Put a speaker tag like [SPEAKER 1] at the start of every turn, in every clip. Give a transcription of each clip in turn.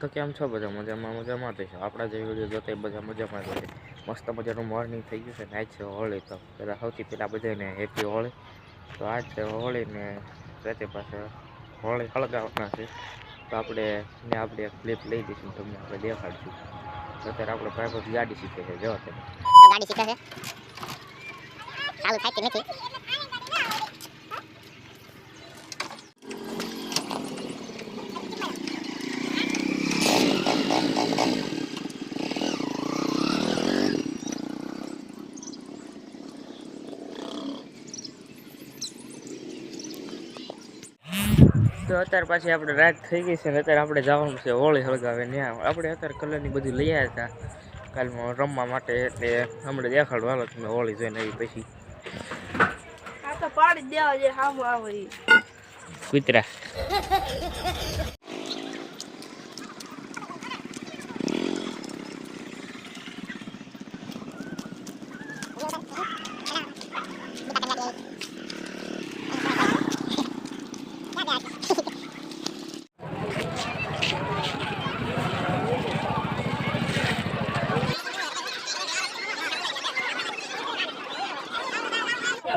[SPEAKER 1] તો કેમ છો? બધા મજામાં મજામાં તો આપણા જે વીડિયો જોતા એ બધા મજામાં જ મસ્ત મજાનું મોર્નિંગ થઈ ગયું છે. ને આજ છે હોળી તો. પહેલાં સૌથી પહેલાં બધાને હેપી હોળી તો આજ છે હોળી ને સાથે પાસે હોળી હળગાવવાના છે. તો આપણે, ને આપણે એક ક્લિપ લઈ દઈશું તમને આપણે દેખાડશું. અત્યારે આપણે ભાઈ ગાડી શીખે છે. જવા
[SPEAKER 2] ગાડી શીખે છે. ચાલુ થાય કે નથી?
[SPEAKER 1] તો અત્યારે પાછી આપણે રાત થઈ ગઈ છે ને અત્યારે આપણે જવાનું છે હોળી સળગાવે ત્યાં આપણે અત્યારે કલરની બધી લઈ આવ્યા હતા. કાલમાં રમવા માટે એટલે હમણાં દેખાડવા હાલો તમે હોળી જોઈને આવી પછી. કૂતરા.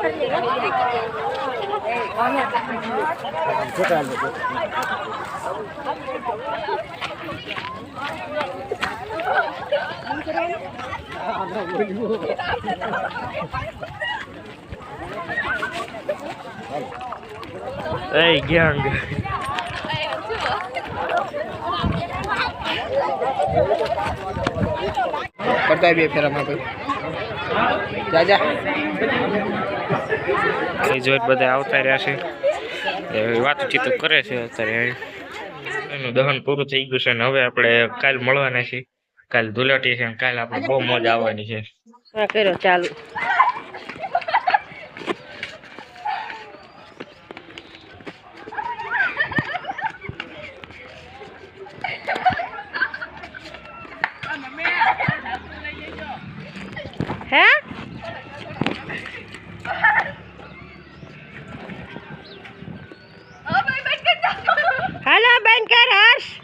[SPEAKER 1] Hey, gang.
[SPEAKER 3] કરતા બે ફેરામાં ભાઈ જા જા
[SPEAKER 1] એ જોઈ બધા આવતા રહ્યા છે. વાતચીત કરે છે અત્યારે. એનું દહન પૂરું થઈ ગયું છે ને હવે આપણે કાલ મળવાના છીએ. કાલ ધુલેટી છે કાલ આપણે બહુ મજા આવવાની છે.
[SPEAKER 4] કર્યો ચાલુ. Kain ka,